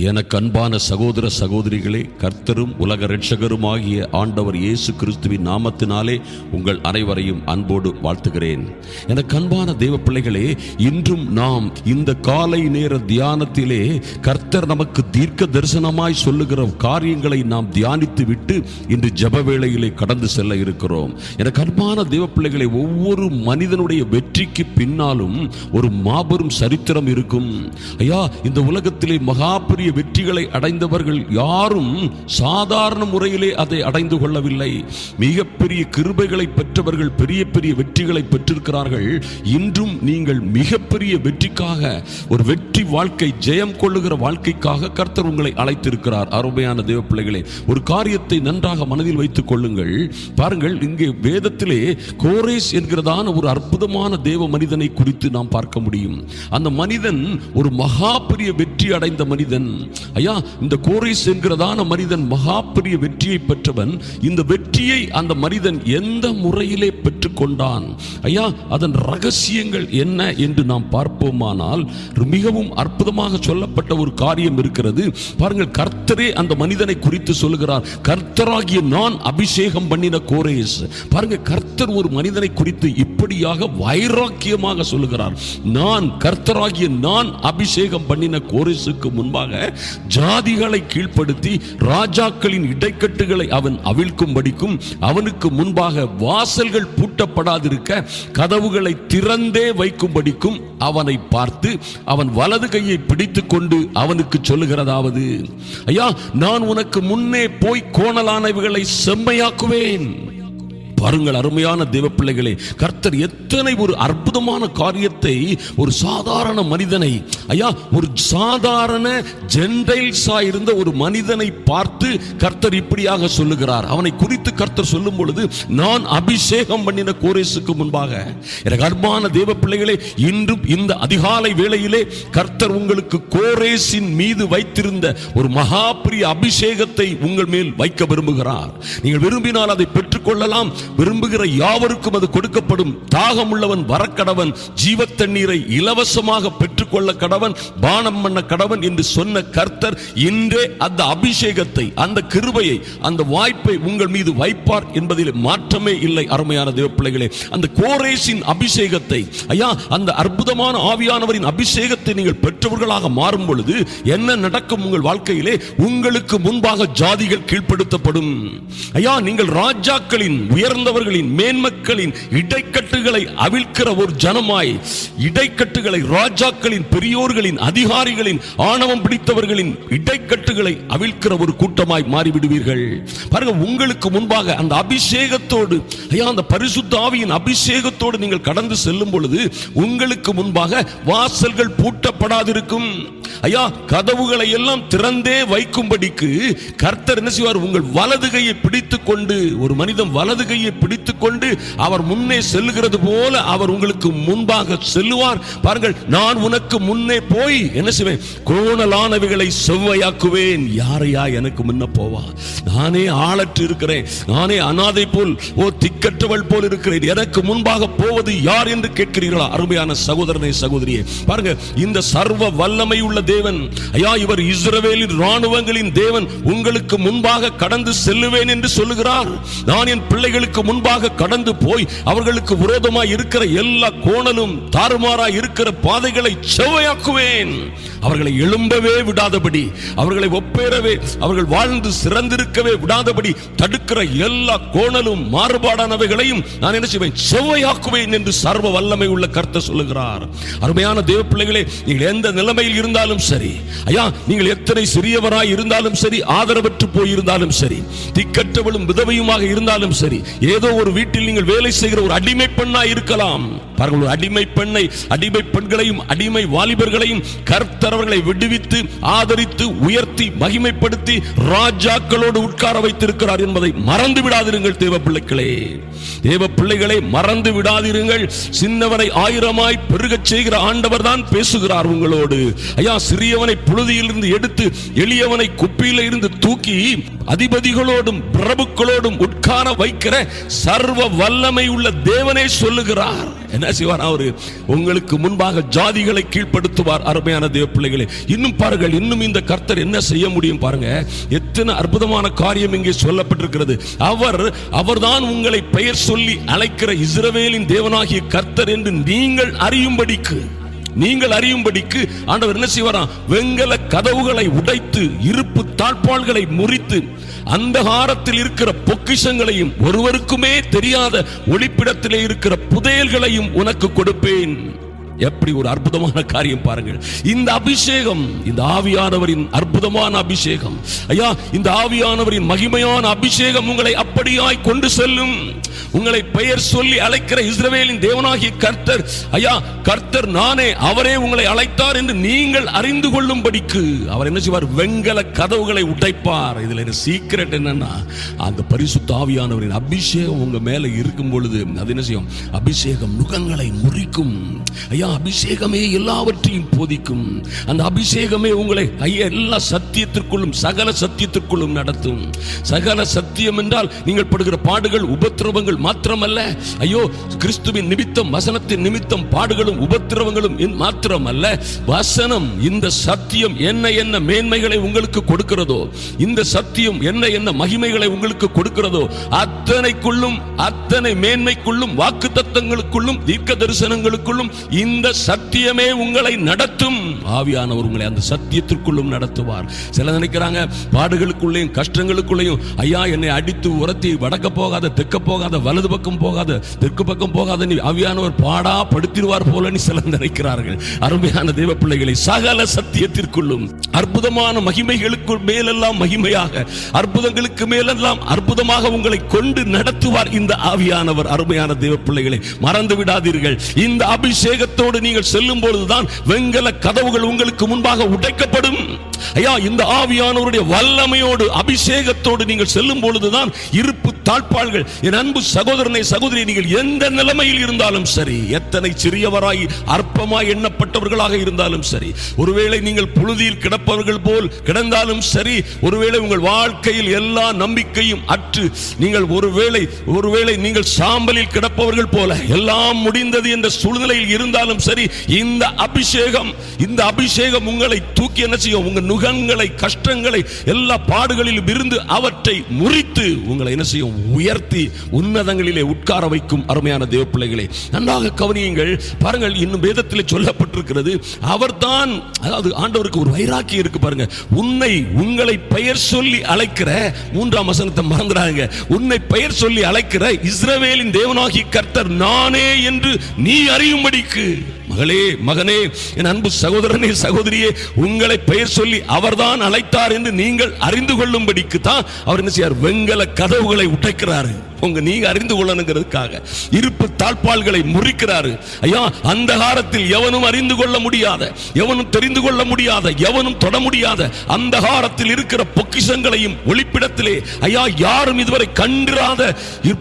எனக்கு அன்பான சகோதர சகோதரிகளே கர்த்தரும் உலக இரட்சகருமாகிய ஆண்டவர் இயேசு கிறிஸ்துவின் நாமத்தினாலே உங்கள் அனைவரையும் அன்போடு வாழ்த்துகிறேன். எனக்கு அன்பான தேவ பிள்ளைகளே இன்றும் நாம் இந்த காலை நேர தியானத்திலே கர்த்தர் நமக்கு தீர்க்க தரிசனமாய் சொல்லுகிற காரியங்களை நாம் தியானித்து விட்டு இன்று ஜப வேளையிலே கடந்து செல்ல இருக்கிறோம். எனக்கு அன்பான தேவ பிள்ளைகளை ஒவ்வொரு மனிதனுடைய வெற்றிக்கு பின்னாலும் ஒரு மாபெரும் சரித்திரம் இருக்கும். ஐயா இந்த உலகத்திலே மகா பெரிய வெற்றிகளை அடைந்தவர்கள் யாரும் சாதாரண முறையிலே அதை அடைந்து கொள்ளவில்லை. மிகப்பெரிய கிருபைகளை பெற்றவர்கள் பெரிய பெரிய வெற்றிகளை பெற்றிருக்கிறார்கள். இன்றும் நீங்கள் மிகப்பெரிய வெற்றிக்காக ஒரு வெற்றி வாழ்க்கை ஜெயம் கொள்ளுகிற வாழ்க்கைக்காக கர்த்தர் உங்களை அழைத்திருக்கிறார். அருமையான தேவ பிள்ளைகளே ஒரு காரியத்தை நன்றாக மனதில் வைத்துக் கொள்ளுங்கள். பாருங்கள் இங்கே வேதத்திலே கோரேஸ் என்கிறதான ஒரு அற்புதமான தேவ மனிதனை குறித்து நாம் பார்க்க முடியும். அந்த மனிதன் ஒரு மகா பெரிய வெற்றி அடைந்த மனிதன். ஐயா இந்த கோரிஸ் என்கிறதான மனிதன் மகா பெரிய வெற்றியை பெற்றவன். இந்த வெற்றியை அந்த மனிதன் எந்த முறையிலே பெற்றுக்கொண்டான்? ஐயா அதன் ரகசியங்கள் என்ன என்று நாம் பார்ப்போமானால் மிகவும் அற்புதமாக சொல்லப்பட்ட ஒரு காரியம் இருக்கிறது. பாருங்கள் கர்த்தரே அந்த மனிதனை குறித்து சொல்லுகிறார். கர்த்தராகிய நான் அபிஷேகம் பண்ணின கோரேஸ். பாருங்க கர்த்தர் ஒரு மனிதனை குறித்து இப்படியாக வைராக்கியமாக சொல்லுகிறார். நான் கர்த்தராகிய நான் அபிஷேகம் பண்ணின கோரேசுக்கு முன்பாக ஜாதிகளை கீழ்ப்படுத்தி ராஜாக்களின் இடைக்கட்டுகளை அவன் அவிழ்க்கும்படிக்கும் அவனுக்கு முன்பாக வாசல்கள் பூட்டப்படாதிருக்க கதவுகளை திறந்தே வைக்கும்படிக்கும் அவனை பார்த்து அவன் வலது கையை பிடித்துக் கொண்டு அவனுக்கு சொல்லுகிறதாவது ஐயா நான் உனக்கு முன்னே போய் கோணலானவைகளை செம்மையாக்குவேன். பாருங்கள் அருமையான தேவ பிள்ளைகளே கர்த்தர் எத்தனை ஒரு அற்புதமான காரியத்தை ஒரு சாதாரண மனிதனை ஐயா ஒரு சாதாரண ஜென்டைல்ஸா இருந்த ஒரு மனிதனை பார்த்து கர்த்தர் இப்படியாக சொல்லுகிறார். அவனை குறித்து கர்த்தர் சொல்லும் பொழுது நான் அபிஷேகம் பண்ணின கோரேசுக்கு முன்பாக எனக்கு அன்பான தேவ பிள்ளைகளே இன்றும் இந்த அதிகாலை வேளையிலே கர்த்தர் உங்களுக்கு கோரேசின் மீது வைத்திருந்த ஒரு மகாபிரிய அபிஷேகத்தை உங்கள் மேல் வைக்க விரும்புகிறார். நீங்கள் விரும்பினால் அதை பெற்றுக்கொள்ளலாம் விரும்புகிற யாவருக்கும் அது கொடுக்கப்படும். தாகம் உள்ளவன் வரக்கடவன் ஜீவத் தண்ணீரை இலவசமாக பெற்று பெற்றுக்கொள்ள கடவன் பானம் பண்ண கடவன் என்று சொன்ன கர்த்தர் இன்றே அந்த அபிஷேகத்தை அந்த கிருபையை அந்த வாய்ப்பை உங்கள் மீது வைப்பார் என்பதில் மாற்றமே இல்லை அருமையான தேவ பிள்ளைகளே அந்த கோரேஷின் அபிஷேகத்தை ஐயா அந்த அற்புதமான ஆவியானவரின் அபிஷேகத்தை நீங்கள் பெற்றவர்களாக மாறும் பொழுது என்ன நடக்கும் உங்கள் வாழ்க்கையிலே? உங்களுக்கு முன்பாக ஜாதிகள் கீழ்ப்படுத்தப்படும். ஐயா நீங்கள் ராஜாக்களின் உயர்ந்தவர்களின் மேன்மக்களின் இடைக்கட்டுகளை அவிழ்க்கிற ஒரு ஜனமாய் இடைக்கட்டுகளை ராஜாக்களின் பெரியோர்களின் அதிகாரிகளின் ஆணவம் பிடித்தவர்களின் இடைக்கட்டுகளை அவிழ்க்கிற ஒரு கூட்டமாய் மாறிவிடுவீர்கள். பாருங்க உங்களுக்கு முன்பாக அந்த அபிஷேகத்தோடு ஐயா அந்த பரிசுத்த ஆவியின் அபிஷேகத்தோடு நீங்கள் கடந்து செல்லும் பொழுது உங்களுக்கு முன்பாக வாசல்கள் பூட்டப்படாதிருக்கும். ஐயா கதவுகளை எல்லாம் திறந்தே வைக்கும்படிக்கு கர்த்தர் என்ன செய்வார்? உங்கள் வலது கையை பிடித்து கொண்டு ஒரு மனிதன் வலது கையை பிடித்து கொண்டு அவர் முன்னே செல்லுகிறது போல அவர் உங்களுக்கு முன்பாக செல்லுவார். பாருங்கள் நான் உனக்கு முன்னே போய் என்ன செய்வேன்? கோணலானவைகளை செவ்வையாக்குவேன். யாரையா எனக்கு முன்ன போவா? நானே ஆளற்று இருக்கிறேன். நானே அனாதை போல் ஓ திக்கற்றவள் போல் இருக்கிறேன். எனக்கு முன்பாக போவது யார் என்று கேட்கிறீர்களா? அருமையான சகோதரனை சகோதரியே. பாருங்க இந்த சர்வ வல்லமை உள்ள தேவன் ஐயா இவர் இஸ்ரவேலின் ராணுவங்களின் தேவன். உங்களுக்கு முன்பாக கடந்து செல்லுவேன் என்று சொல்லுகிறார். நான் என் பிள்ளைகளுக்கு முன்பாக கடந்து போய் அவர்களுக்கு விரோதமாய் இருக்கிற எல்லா கோணலும் தாறுமாறாய் இருக்கிற பாதைகளை செவ்வையாக்குவேன் அவர்களை எழும்பவே விடாதபடி அவர்களை ஒப்பேறவே அவர்கள் வாழ்ந்து சிறந்திருக்கவே விடாதபடி தடுக்கிற எல்லா கோணலும் மாறுபாடானவைகளையும் நான் என்ன செய்வேன்? செவ்வையாக்குவேன் என்று சர்வ வல்லமை உள்ள கர்த்த சொல்லுகிறார். அருமையான தேவ பிள்ளைகளே நீங்கள் எந்த நிலைமையில் இருந்தாலும் சரி ஐயா நீங்கள் எத்தனை சிறியவராய் இருந்தாலும் சரி ஆதரவற்று போயிருந்தாலும் சரி திக்கற்றவளும் விதவையுமாக இருந்தாலும் சரி ஏதோ ஒரு வீட்டில் நீங்கள் வேலை செய்கிற ஒரு அடிமை பெண்ணாய் இருக்கலாம். பாருங்கள் ஒரு அடிமை பெண்ணை அடிமை பெண்களையும் அடிமை வாலிபர்களையும் கர்த்தர் அவர்களை விடுவித்து ஆதரித்து உயர்த்தி மகிமைப்படுத்தி ராஜாக்களோடு உட்கார வைத்திருக்கிறார் என்பதை மறந்து விடாதிருங்கள் தேவ பிள்ளைகளே. தேவ பிள்ளைகளை மறந்து விடாதிருங்கள். சின்னவனை ஆயிரமாய் பெருகச் செய்கிற ஆண்டவர் தான் பேசுகிறார் உங்களோடு. ஐயா சிறியவனை புழுதியிலிருந்து எடுத்து எளியவனை குப்பியில இருந்து தூக்கி அதிபதிகளோடும் பிரபுக்களோடும் உட்கார வைக்கிற சர்வ வல்லமை உள்ள தேவனே சொல்லுகிறார். என்ன செய்வார் அவரு? உங்களுக்கு முன்பாக ஜாதிகளை கீழ்ப்படுத்துவார் அருமையான தேவ பிள்ளைகளை. இன்னும் பாருங்கள் இன்னும் இந்த கர்த்தர் என்ன செய்ய முடியும் பாருங்க. எத்தனை அற்புதமான காரியம் இங்கே சொல்லப்பட்டிருக்கிறது. அவர் அவர்தான் உங்களை பெயர் சொல்லி அழைக்கிற இஸ்ரவேலின் தேவனாகிய கர்த்தர் என்று நீங்கள் அறியும்படிக்கு. நீங்கள் அறியும்படிக்கு ஆண்டவர் என்ன செய்வாராம்? வெங்கல கதவுகளை உடைத்து இருப்பு தாழ்பாள்களை முறித்து அந்தகாரத்தில் இருக்கிற பொக்கிஷங்களையும் ஒருவருக்குமே தெரியாத ஒளிப்பிடத்திலே இருக்கிற புதையல்களையும் உனக்கு கொடுப்பேன். எப்படி ஒரு அற்புதமான காரியம் பாருங்கள். இந்த அபிஷேகம் இந்த ஆவியானவரின் அற்புதமான அபிஷேகம். ஐயா இந்த ஆவியானவரின் மகிமையான அபிஷேகம் உங்களை அப்படியாய் கொண்டு செல்லும். உங்களை பெயர் சொல்லி அழைக்கிற இஸ்ரவேலின் தேவனாகிய கர்த்தர் ஐயா கர்த்தர் நானே அவரே உங்களை அழைத்தார் என்று நீங்கள் அறிந்து கொள்ளும்படிக்கு. அவர் என்ன செய்வார்? வெங்கல கதவுகளை உடைப்பார். இதுல என்ன சீக்கிரட் என்னன்னா அந்த பரிசுத்த ஆவியானவரின் அபிஷேகம் உங்க மேல இருக்கும் பொழுது அது என்ன செய்யும்? அபிஷேகம் நுகங்களை முறிக்கும். ஐயா அபிஷேகமே எல்லாவற்றையும் போதிக்கும். அந்த அபிஷேகமே உங்களை ஐயா எல்லா சத்தியத்திற்குள்ளும் சகல சத்தியத்திற்குள்ளும் நடத்தும். சகல சத்தியம் என்றால் நீங்கள் படுகிற பாடுகள் உபத்திரவங்கள் மாத்திரமல்ல. ஐயோ கிறிஸ்துவின் நிமித்தம் வசனத்தின் நிமித்தம் பாடுகளும் உபத்திரவங்களும் மாத்திரமல்ல. வசனம் இந்த சத்தியம் என்ன என்ன மேன்மைகளை உங்களுக்கு கொடுக்கிறதோ இந்த சத்தியம் என்ன என்ன மகிமைகளை உங்களுக்கு கொடுக்கிறதோ அத்தனைக்குள்ளும் அத்தனை மேன்மைக்குள்ளும் வாக்கு தத்தங்களுக்குள்ளும் தீர்க்க தரிசனங்களுக்குள்ளும் இந்த இந்த சத்தியமே உங்களை நடத்தும். ஆவியானவர் உங்களை அந்த சத்தியத்திற்குள்ளும் நடத்துவார். சில நினைக்கிறாங்க பாடுகளுக்குள்ளேயும் கஷ்டங்களுக்குள்ளேயும் ஐயா என்னை அடித்து உரத்தி வடக்க போகாத தெற்க போகாத வலது பக்கம் போகாத தெற்கு பக்கம் போகாத நீ ஆவியானவர் பாடா படுத்திடுவார் போல நீ சிலர் நினைக்கிறார்கள். அருமையான தெய்வ பிள்ளைகளை சகல சத்தியத்திற்குள்ளும் அற்புதமான மகிமைகளுக்கு மேலெல்லாம் மகிமையாக அற்புதங்களுக்கு மேலெல்லாம் அற்புதமாக உங்களை கொண்டு நடத்துவார் இந்த ஆவியானவர். அருமையான தெய்வ பிள்ளைகளை மறந்து விடாதீர்கள். இந்த அபிஷேகத்தை அபிஷேகத்தோடு நீங்கள் செல்லும் பொழுதுதான் வெங்கல கதவுகள் உங்களுக்கு முன்பாக உடைக்கப்படும். ஐயா இந்த ஆவியானவருடைய வல்லமையோடு அபிஷேகத்தோடு நீங்கள் செல்லும் பொழுதுதான் இருப்பு தாழ்ப்பாள்கள் என் அன்பு சகோதரனை சகோதரி நீங்கள் எந்த நிலைமையில் இருந்தாலும் சரி எத்தனை சிறியவராய் அற்பமாய் எண்ணப்பட்டவர்களாக இருந்தாலும் சரி ஒருவேளை நீங்கள் புழுதியில் கிடப்பவர்கள் போல் கிடந்தாலும் சரி ஒருவேளை உங்கள் வாழ்க்கையில் எல்லா நம்பிக்கையும் அற்று நீங்கள் ஒருவேளை ஒருவேளை நீங்கள் சாம்பலில் கிடப்பவர்கள் போல எல்லாம் முடிந்தது என்ற சூழ்நிலையில் இருந்தாலும் இருந்தாலும் சரி இந்த அபிஷேகம் இந்த அபிஷேகம் உங்களை தூக்கி என்ன செய்யும்? உங்க நுகங்களை கஷ்டங்களை எல்லா பாடுகளிலும் இருந்து அவற்றை முறித்து உங்களை என்ன செய்யும்? உயர்த்தி உன்னதங்களிலே உட்கார வைக்கும் அருமையான தேவ பிள்ளைகளே. நன்றாக கவனியுங்கள். பாருங்கள் இன்னும் வேதத்தில் சொல்லப்பட்டிருக்கிறது அவர்தான் அதாவது ஆண்டவருக்கு ஒரு வைராக்கியம் இருக்கு பாருங்க. உன்னை உங்களை பெயர் சொல்லி அழைக்கிற மூன்றாம் வசனத்தை மறந்துடாங்க உன்னை பெயர் சொல்லி அழைக்கிற இஸ்ரவேலின் தேவனாகி கர்த்தர் நானே என்று நீ அறியும்படிக்கு. மகளே மகனே என் அன்பு சகோதரனே சகோதரியே உங்களை பெயர் சொல்லி அவர்தான் அழைத்தார் என்று நீங்கள் அறிந்து கொள்ளும்படிக்கு தான் அவர் என்ன செய்யார்? வெங்கல கதவுகளை உடைக்கிறாரு. உங்க நீங்க அறிந்து கொள்ளணுங்கிறதுக்காக. இருப்பு தாழ்பால்களை முறிக்கிறாரு. ஐயா அந்த காலத்தில் எவனும் அறிந்து கொள்ள முடியாத எவனும் தெரிந்து கொள்ள முடியாத எவனும் தொட முடியாத அந்த காலத்தில் இருக்கிற பொக்கிஷங்களையும் ஒளிப்பிடத்திலே ஐயா யாரும் இதுவரை கண்டிராத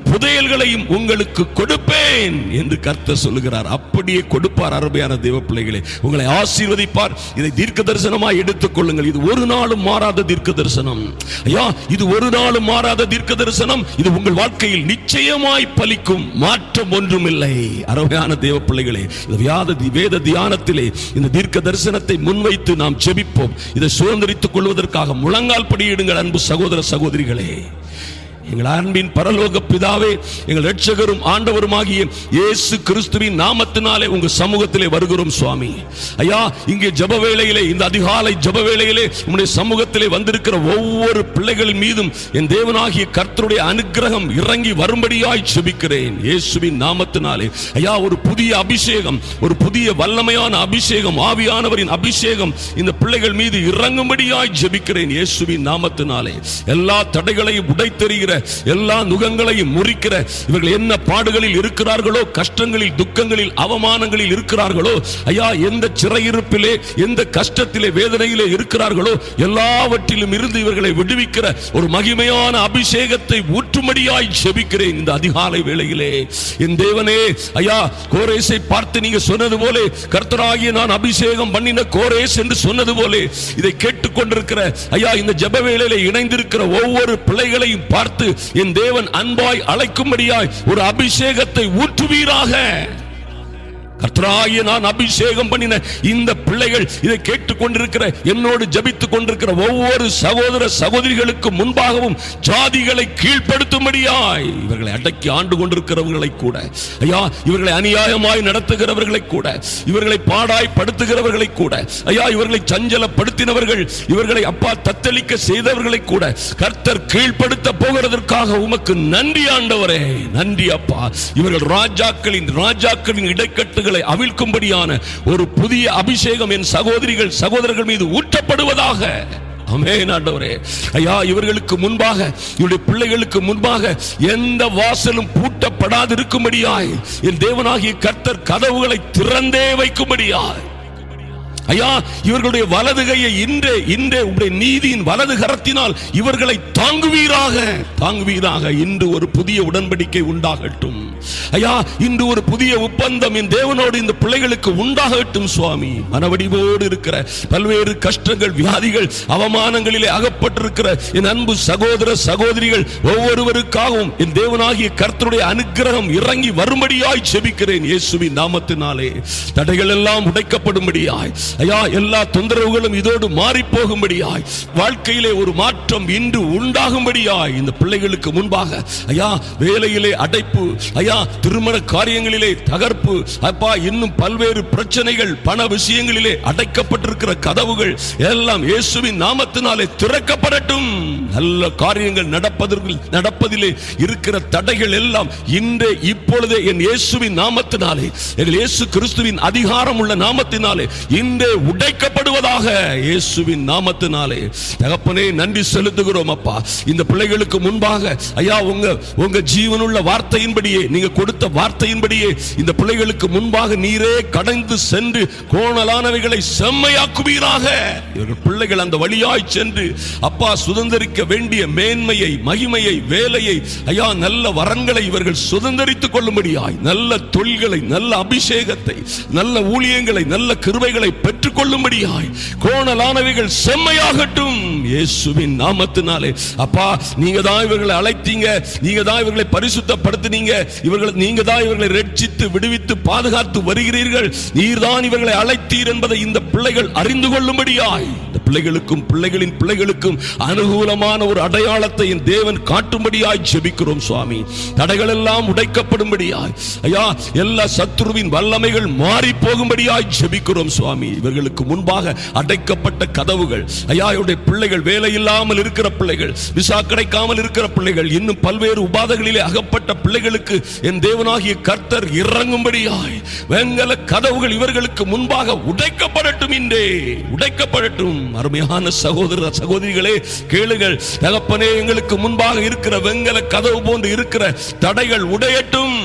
புதையல்களையும் உங்களுக்கு கொடுப்பேன் என்று கர்த்தர் சொல்லுகிறார். அப்படியே கொடுப்பார் அருமையான தேவ பிள்ளைகளே உங்களை ஆசீர்வதிப்பார். இதை தீர்க்க தரிசனமாக எடுத்துக் கொள்ளுங்கள். இது ஒரு நாளும் மாறாத தீர்க்க தரிசனம் ஐயா இது ஒரு நாளும் மாறாத தீர்க்க தரிசனம் இது உங்கள் வாழ்க்கை வாழ்க்கையில் நிச்சயமாய் பலிக்கும் மாற்றம் ஒன்றுமில்லை. அருமையான தேவ பிள்ளைகளே இந்த வியாத வேத தியானத்திலே இந்த தீர்க்க தரிசனத்தை முன்வைத்து நாம் செபிப்போம் இதை சுதந்திரித்துக் கொள்வதற்காக முழங்கால் படியிடுங்கள் அன்பு சகோதர சகோதரிகளே. எங்கள் அன்பின் பரலோக பிதாவே எங்கள் ரட்சகரும் ஆண்டவருமாகிய இயேசு கிறிஸ்துவின் நாமத்தினாலே உங்க சமூகத்திலே வருகிறோம் சுவாமி. ஐயா இங்கே ஜப வேளையிலே இந்த அதிகாலை ஜப வேளையிலே உம்முடைய சமூகத்திலே வந்திருக்கிற ஒவ்வொரு பிள்ளைகளின் மீதும் என் தேவனாகிய கர்த்தருடைய அனுகிரகம் இறங்கி வரும்படியாய் ஜெபிக்கிறேன் இயேசுவின் நாமத்தினாலே. ஐயா ஒரு புதிய அபிஷேகம் ஒரு புதிய வல்லமையான அபிஷேகம் ஆவியானவரின் அபிஷேகம் இந்த பிள்ளைகள் மீது இறங்கும்படியாய் ஜெபிக்கிறேன் இயேசுவின் நாமத்தினாலே. எல்லா தடைகளையும் உடைத்தெறிகிற எல்லா நுகங்களையும் முறிக்கிற இவர்கள் என்ன பாடுகளில் இருக்கிறார்களோ கஷ்டங்களில் துக்கங்களில் அவமானங்களில் இருக்கிறார்களோ ஐயா எந்த சிறையிருப்பிலே எந்த கஷ்டத்திலே வேதனையிலே இருக்கிறார்களோ எல்லாவற்றிலும் இருந்து இவர்களை விடுவிக்கிற ஒரு மகிமையான அபிஷேகத்தை ஊற்றுமடியாய் செபிக்கிறேன் இந்த அதிகாலை வேளையிலே. என் தேவனே ஐயா கோரேசை பார்த்து நீங்க சொன்னது போல கர்த்தராகிய நான் அபிஷேகம் பண்ணின கோரேஸ் என்று சொன்னது போல இதை கேட்டுக்கொண்டிருக்கிற ஐயா இந்த ஜப வேளையில இணைந்திருக்கிற ஒவ்வொரு பிள்ளைகளையும் பார்த்து என் தேவன் அன்பாய் அழைக்கும்படியாய் ஒரு அபிஷேகத்தை ஊற்றுவீராக. கர்த்தராகிய நான் அபிஷேகம் பண்ணின இந்த பிள்ளைகள் இதை கேட்டுக்கொண்டிருக்கிற என்னோடு ஜபித்துக் கொண்டிருக்கிற ஒவ்வொரு சகோதர சகோதரிகளுக்கு முன்பாகவும் ஜாதிகளை கீழ்ப்படுத்தும்படியாய் இவர்களை அடக்கி ஆண்டு கொண்டிருக்கிறவர்களை கூட ஐயா இவர்களை அநியாயமாய் நடத்துகிறவர்களை கூட இவர்களை பாடாய் படுத்துகிறவர்களை கூட ஐயா இவர்களை சஞ்சலப்படுத்தினவர்கள் இவர்களை அப்பா தத்தளிக்க செய்தவர்களை கூட கர்த்தர் கீழ்ப்படுத்த போகிறதற்காக உமக்கு நன்றி ஆண்டவரே நன்றி அப்பா. இவர்கள் ராஜாக்களின் ராஜாக்களின் இடைக்கட்டுகள் அவிழ்க்கும்படியான ஒரு புதிய அபிஷேகம் என் சகோதரிகள் சகோதரர்கள் மீது ஊற்றப்படுவதாக. அமேன் ஆண்டவரே. ஐயா இவர்களுக்கு முன்பாக இவருடைய பிள்ளைகளுக்கு முன்பாக எந்த வாசலும் பூட்டப்படாதிருக்கும்படியாய் என் தேவனாகிய கர்த்தர் கதவுகளை திறந்தே வைக்கும்படியாய். ஐயா இவர்களுடைய வலது கையை இன்றே இன்றே உடைய நீதியின் வலது கரத்தினால் இவர்களை தாங்குவீராக தாங்குவீராக. இன்று ஒரு புதிய உடன்படிக்கை உண்டாகட்டும். ஐயா இன்று ஒரு புதிய ஒப்பந்தம் என் தேவனோடு இந்த பிள்ளைகளுக்கு உண்டாகட்டும் சுவாமி. மனவடிவோடு இருக்கிற பல்வேறு கஷ்டங்கள் வியாதிகள் அவமானங்களிலே அகப்பட்டிருக்கிற என் அன்பு சகோதர சகோதரிகள் ஒவ்வொருவருக்காகவும் என் தேவனாகிய கர்த்தருடைய அனுக்கிரகம் இறங்கி வரும்படியாய் செபிக்கிறேன் இயேசுவின் நாமத்தினாலே. தடைகள் எல்லாம் உடைக்கப்படும்படியாய். ஐயா எல்லா தொந்தரவுகளும் இதோடு மாறி போகும்படியாய் வாழ்க்கையிலே ஒரு மாற்றம் இன்று உண்டாகும்படியாய் இந்த பிள்ளைகளுக்கு முன்பாக ஐயா வேலையிலே அடைப்பு ஐயா திருமண காரியங்களிலே தகர்ப்பு அப்பா இன்னும் பல்வேறு பிரச்சனைகள் பண விஷயங்களிலே அடைக்கப்பட்டிருக்கிற கதவுகள் எல்லாம் இயேசுவின் நாமத்தினாலே திறக்கப்படட்டும். நல்ல காரியங்கள் நடப்பதற்கு நடப்பதிலே இருக்கிற தடைகள் எல்லாம் இன்றே இப்பொழுதே என் இயேசுவின் நாமத்தினாலே எங்கள் இயேசு கிறிஸ்துவின் அதிகாரம் உள்ள நாமத்தினாலே இருந்து உடைக்கப்படுவதாக இயேசுவின் நாமத்தினாலே. தகப்பனே நன்றி செலுத்துகிறோம் அப்பா. இந்த பிள்ளைகளுக்கு முன்பாக ஐயா உங்க உங்க ஜீவனுள்ள வார்த்தையின்படியே நீங்க கொடுத்த வார்த்தையின்படியே இந்த பிள்ளைகளுக்கு முன்பாக நீரே கடந்து சென்று கோணலானவைகளை செம்மையாக்குவீராக. இவர்கள் பிள்ளைகள் அந்த வழியாய் சென்று அப்பா சுதந்திரிக்க வேண்டிய மேன்மையை மகிமையை வேலையை ஐயா நல்ல வரன்களை இவர்கள் சுதந்திரித்துக் கொள்ளும்படியாய் நல்ல தொழில்களை நல்ல அபிஷேகத்தை நல்ல ஊழியங்களை நல்ல கிருவைகளை பெற்று பெற்றுக்கொள்ளும்படியாய் கோணலானவைகள் செம்மையாகட்டும். இயேசுவின் நாமத்தினாலே. அப்பா நீங்க தான் இவர்களை அழைத்தீங்க. நீங்க தான் இவர்களை பரிசுத்தப்படுத்தினீங்க. இவர்களை நீங்க தான் இவர்களை ரட்சித்து விடுவித்து பாதுகாத்து வருகிறீர்கள். நீர்தான் இவர்களை அழைத்தீர் என்பதை இந்த பிள்ளைகள் அறிந்து கொள்ளும்படியாய். பிள்ளைகளுக்கும் பிள்ளைகளின் பிள்ளைகளுக்கும் அனுகூலமான ஒரு அடையாளத்தை என் தேவன் காட்டும்படியாய் ஜெபிக்கிறோம் சுவாமி. தடைகள் எல்லாம் உடைக்கப்படும்படியாய். ஐயா எல்லா சத்ருவின் வல்லமைகள் மாறி போகும்படியாய் ஜெபிக்கிறோம் சுவாமி. இவர்களுக்கு முன்பாக அடைக்கப்பட்ட கதவுகள். ஐயா இவருடைய பிள்ளைகள் வேலை இல்லாமல் இருக்கிற பிள்ளைகள் விசா கிடைக்காமல் இருக்கிற பிள்ளைகள் இன்னும் பல்வேறு உபாதைகளிலே அகப்பட்ட பிள்ளைகளுக்கு என் தேவனாகிய கர்த்தர் இறங்கும்படியாய் வெங்கல கதவுகள் இவர்களுக்கு முன்பாக உடைக்கப்படட்டும் இன்றே. உடைக்கப்படட்டும். அருமையான சகோதர சகோதரிகளே கேளுங்கள். தகப்பனே எங்களுக்கு முன்பாக இருக்கிற வெங்கல கதவு போன்று இருக்கிற தடைகள் உடையட்டும்.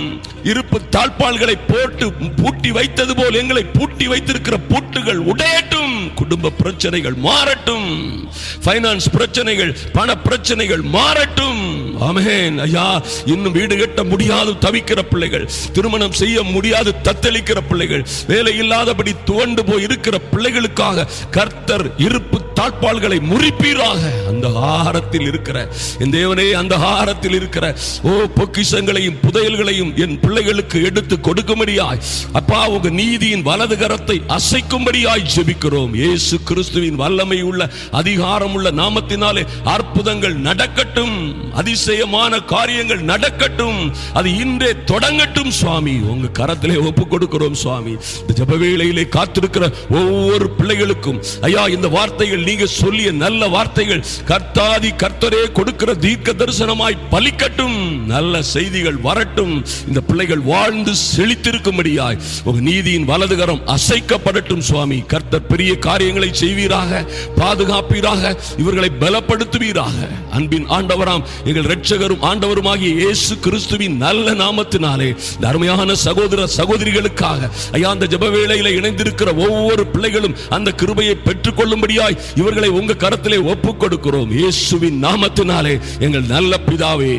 இருப்பு தாழ்பால்களை போட்டு பூட்டி வைத்தது போல் எங்களை பூட்டி வைத்திருக்கிற பூட்டுகள் உடையட்டும். குடும்ப பிரச்சனைகள் மாறட்டும். பைனான்ஸ் பிரச்சனைகள் பண பிரச்சனைகள் மாறட்டும். ஆமேன். ஐயா இன்னும் வீடு கட்ட முடியாது தவிக்கிற பிள்ளைகள். திருமணம் செய்ய முடியாது தத்தளிக்கிற பிள்ளைகள். வேலை இல்லாதபடி துவண்டு போய் இருக்கிற பிள்ளைகளுக்காக கர்த்தர் இருப்பு தாழ்பால்களை முறிப்பீராக. அந்த ஆரத்தில் இருக்கிற என் தேவனே அந்த ஆரத்தில் இருக்கிற ஓ பொக்கிஷங்களையும் புதையல்களையும் என் பிள்ளைகளுக்கு எடுத்து கொடுக்கும்படியாய். அப்பா உங்க நீதியின் வலது கரத்தை அசைக்கும்படியாய் ஜெபிக்கிறோம். இயேசு கிறிஸ்துவின் வல்லமை உள்ள அதிகாரம் உள்ள நாமத்தினாலே அற்புதங்கள் நடக்கட்டும். அதிசயமான காரியங்கள் நடக்கட்டும். அது இன்றே தொடங்கட்டும் சுவாமி. உங்க கரத்திலே ஒப்பு கொடுக்கிறோம் சுவாமி. இந்த வேளையிலே காத்திருக்கிற ஒவ்வொரு பிள்ளைகளுக்கும் ஐயா இந்த வார்த்தைகள் நீங்க சொல்லிய நல்ல வார்த்தைகள் கர்த்தாதி கர்த்தரே கொடுக்கிற தீர்க்க தரிசனமாய் பலிக்கட்டும். நல்ல செய்திகள் வரட்டும். இந்த பிள்ளைகள் வாழ்ந்து செழித்திருக்கும்படியாய் உங்க நீதியின் வலதுகரம் அசைக்கப்படட்டும் சுவாமி. கர்த்தர் பெரிய காரியங்களை செய்வீராக பாதுகாப்பீராக இவர்களை பலப்படுத்துவீராக. அன்பின் ஆண்டவராம் எங்கள் இரட்சகரும் ஆண்டவருமாகிய இயேசு கிறிஸ்துவின் நல்ல நாமத்தினாலே அருமையான சகோதர சகோதரிகளுக்காக ஐயா அந்த ஜப வேளையில இணைந்திருக்கிற ஒவ்வொரு பிள்ளைகளும் அந்த கிருபையை பெற்றுக்கொள்ளும்படியாய் இவர்களை உங்க கருத்திலே ஒப்பு கொடுக்கிறோம் இயேசுவின் நாமத்தினாலே எங்கள் நல்ல பிதாவே.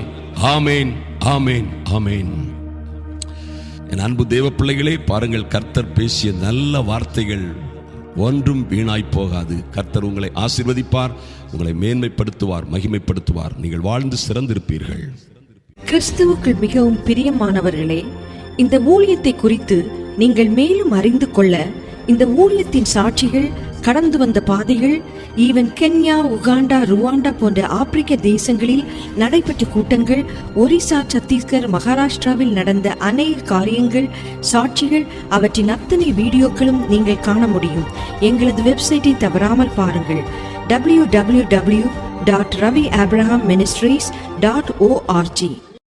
ஆமேன் ஆமேன் ஆமேன். என் அன்பு தேவ பிள்ளைகளே பாருங்கள் கர்த்தர் பேசிய நல்ல வார்த்தைகள் ஒன்றும் வீணாய் போகாது. கர்த்தர் உங்களை ஆசிர்வதிப்பார் உங்களை மேன்மைப்படுத்துவார் மகிமைப்படுத்துவார். நீங்கள் வாழ்ந்து சிறந்திருப்பீர்கள். கிறிஸ்துவுக்குள் மிகவும் பிரியமானவர்களே இந்த ஊழியத்தை குறித்து நீங்கள் மேலும் அறிந்து கொள்ள இந்த ஊழியத்தின் சாட்சிகள் கடந்து வந்த பாதைகள் ஈவன் கென்யா உகாண்டா ருவாண்டா போன்ற ஆப்பிரிக்க தேசங்களில் நடைபெற்ற கூட்டங்கள் ஒரிசா சத்தீஸ்கர் மகாராஷ்டிராவில் நடந்த அநேக காரியங்கள் சாட்சிகள் அவற்றின் அத்தனை வீடியோக்களும் நீங்கள் காண முடியும். எங்களது வெப்சைட்டை தவறாமல் பாருங்கள். W W W dot Ravi Abraham ministries dot O R G